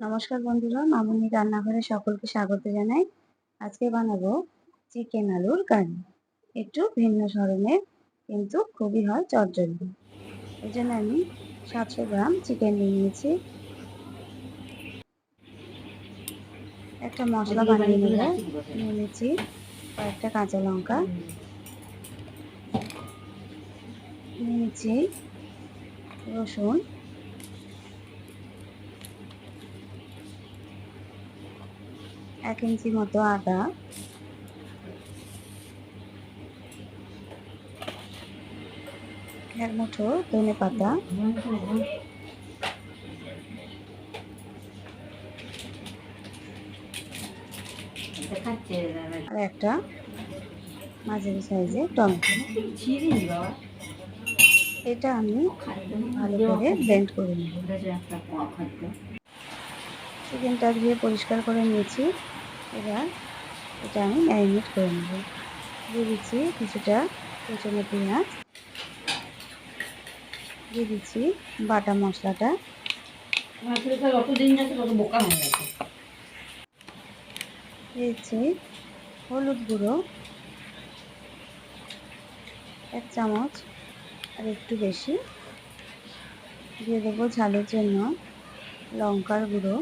নমস্কার বন্ধুরা মামুনি রান্নাঘরে সকলকে স্বাগত জানাই। আজকে বানাবো চিকেন আলুর কারি। একটু ভিন্ন ধরনের কিন্তু খুবই হয় চটজলদি। এই জন্য আমি সাতশো গ্রাম চিকেন নিয়ে নিয়েছি। একটা মশলা বানিয়ে নিয়ে নিয়েছি কয়েকটা কাঁচা লঙ্কা। নিয়েছি রসুন। এক ইঞ্চি মতো আদা। এক মুঠো ধনে পাতা। আর একটা মাঝারি সাইজে টমেটো। এটা আমি ভালো করে ব্লেন্ড করে নেব। চিকেনটা ধুয়ে পরিষ্কার করে নিয়েছি। এবার এটা আমি ম্যারিনেট করে নেব। দিয়ে দিচ্ছি কিছুটা কুচনো পেঁয়াজ। দিয়ে দিচ্ছি বাটা মশলাটা। দিয়েছি হলুদ গুঁড়ো এক চামচ আর একটু বেশি। দিয়ে দেবো ঝালের জন্য লঙ্কার গুঁড়ো।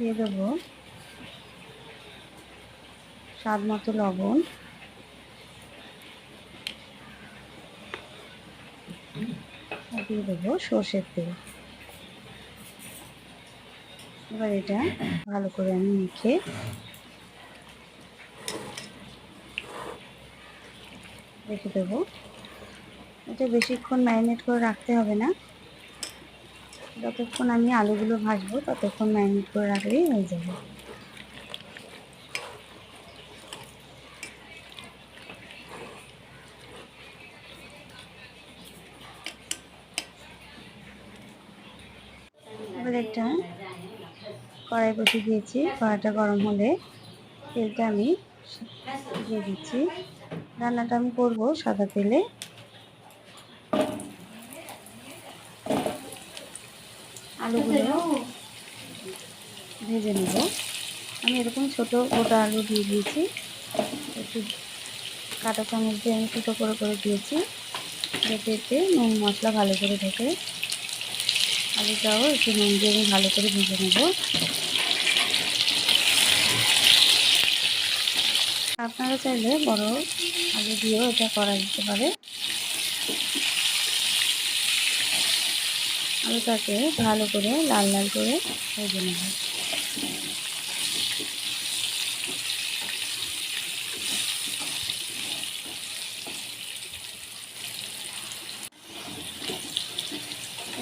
দিয়ে দেবো স্বাদ মতো লবণ। দিয়ে দেবো সর্ষের তেল। এবার এটা ভালো করে আমি মেখে রেখে দেবো। এটা বেশিক্ষণ ম্যারিনেট করে রাখতে হবে না। যতক্ষণ আমি আলুগুলো ভাজবো, ততক্ষণ ম্যারিনেট করে রাখলেই হয়ে যাবে। একটা কড়াই বসে দিয়েছি, কড়াইটা গরম হলে তেলটা আমি দিয়ে দিচ্ছি। রান্নাটা আমি করব সাদা তেলে। আলুগুলো ভেজে নেব। আমি এরকম ছোট গোটা আলু দিয়ে দিয়েছি। একটু কাটা চামচ দিয়ে আমি ছোটো করে করে দিয়েছি। যাতে এতে নুন, মশলা ভালো করে ঢোকে আলুটাও একটু নুন দিয়ে আমি ভালো করে ভেজে নেব। আপনারা চাইলে বড় আলু দিয়েও এটা করা যেতে পারে। আলুটাকে ভালো করে লাল লাল করে ভেজে নেব।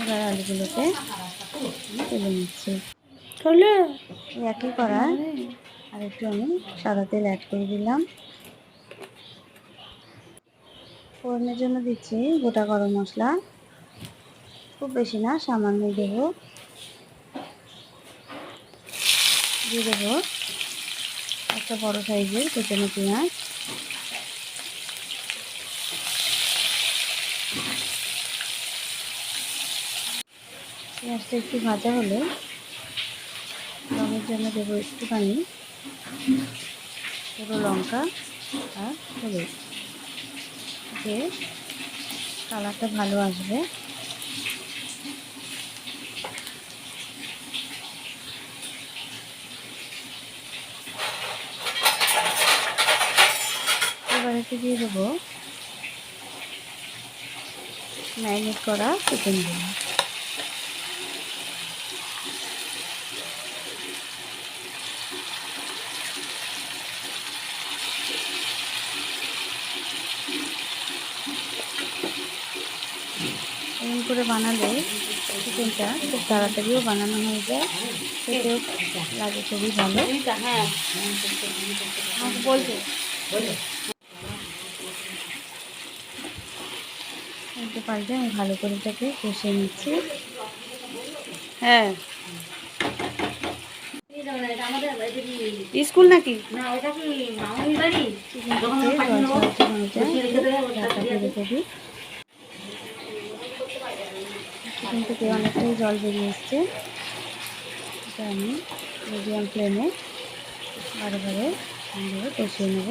এবার আলুগুলোকে তুলে নিচ্ছি। তাহলে একই করার আর একটু আমি সাদা তেল অ্যাড করে দিলাম। ফোড়নের জন্য দিচ্ছি গোটা গরম মশলা। খুব বেশি না, সামান্য দেবো দিয়ে দেবো একটা বড় সাইজের কুচানো পেঁয়াজ। পেঁয়াজটা একটু ভাজা হলে রঙের জন্য দেবো একটুখানি পুরো লঙ্কা আর হলুদ। যে কালারটা ভালো আসবে। এবার দিয়ে দেবো ম্যারিনেট করা চিকেনগুলো এরকম করে বানালে চিকেনটা খুব তাড়াতাড়িও বানানো হয়ে যায়। খেতেও লাগে খুবই ভালো। হ্যাঁ। পাল্টে আমি ভালো করে এটাকে কষিয়ে নিচ্ছি। হ্যাঁ। স্কুল নাকি? না এটা কি মামুনি বাড়ি? যখন চিকেনটাকে পাঠিয়ে জল নেব ছাড়াতে ভালো বসিয়ে রেখে দেবে, ওটা ঢাকা দিয়ে দিয়ে রেখে দিই চিকেন থেকে অনেকটাই জল বেরিয়ে এসছে। এটা আমি মিডিয়াম ফ্লেমে বারে বারে ভালোভাবে কষিয়ে নেব।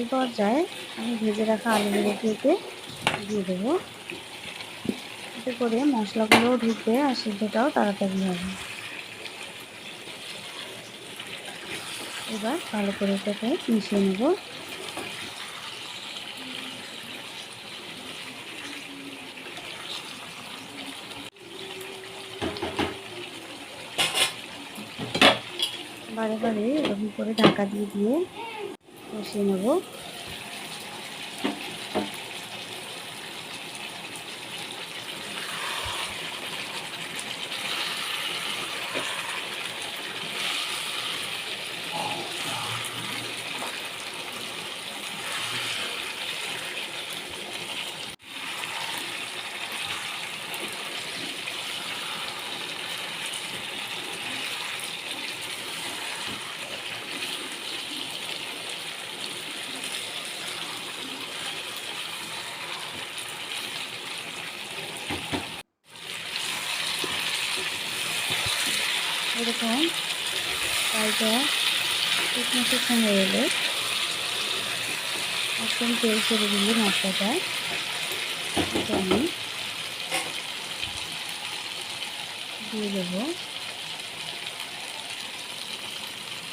এই পর্যায়ে আমি ভেজে রাখা আলুগুলোকে এতে দিয়ে দেবো। এতে করে মশলাগুলোও ঢুকবে আর সিদ্ধটাও তাড়াতাড়ি হবে। এবার ভালো করে এটাকে মিশিয়ে নেব। বারে বারে এরকম করে ঢাকা দিয়ে দিয়ে কষিয়ে নেব। এরকম ফ্রাইটা শুকনো শুকনো হয়ে এলে একদম তেল ছেড়ে দিলে মশলাটা। আমি দিয়ে দেবো।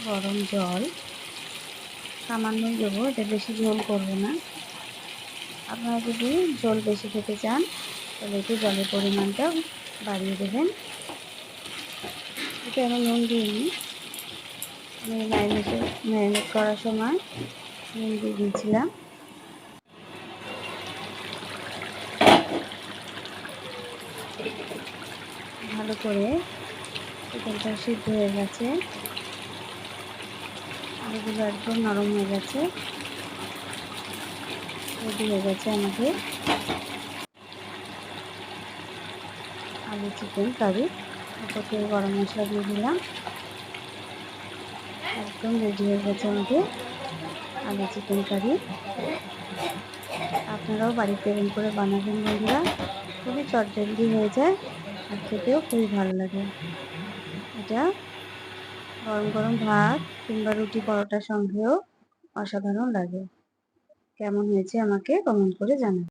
গরম জল। সামান্যই দেবো, এটা বেশি ঝোল করব না। আপনারা যদি ঝোল বেশি খেতে চান, তাহলে একটু জলের পরিমাণটা বাড়িয়ে দেবেন। এটা আমি নুন দিইনি আমি ম্যারিনেটে ম্যারিনেট করার সময় নুন দিয়ে দিয়েছিলাম। ভালো করে চিকেনটা সিদ্ধ হয়ে গেছে। আলুগুলো একদম নরম হয়ে গেছে। রেডি হয়ে গেছে আমাদের। আলু চিকেন কারি উপর থেকে গরম মশলা দিয়ে দিলাম। একদম রেডি হয়ে গেছে আমাদের আলু চিকেন কারি। আপনারাও বাড়িতে এরকম করে বানাবেন বন্ধুরা। খুবই চটজলদি হয়ে যায় আর খেতেও খুবই ভালো লাগে। এটা গরম গরম ভাত কিংবা রুটি পরোটার সঙ্গেও অসাধারণ লাগে। কেমন হয়েছে আমাকে কমেন্ট করে জানাবেন।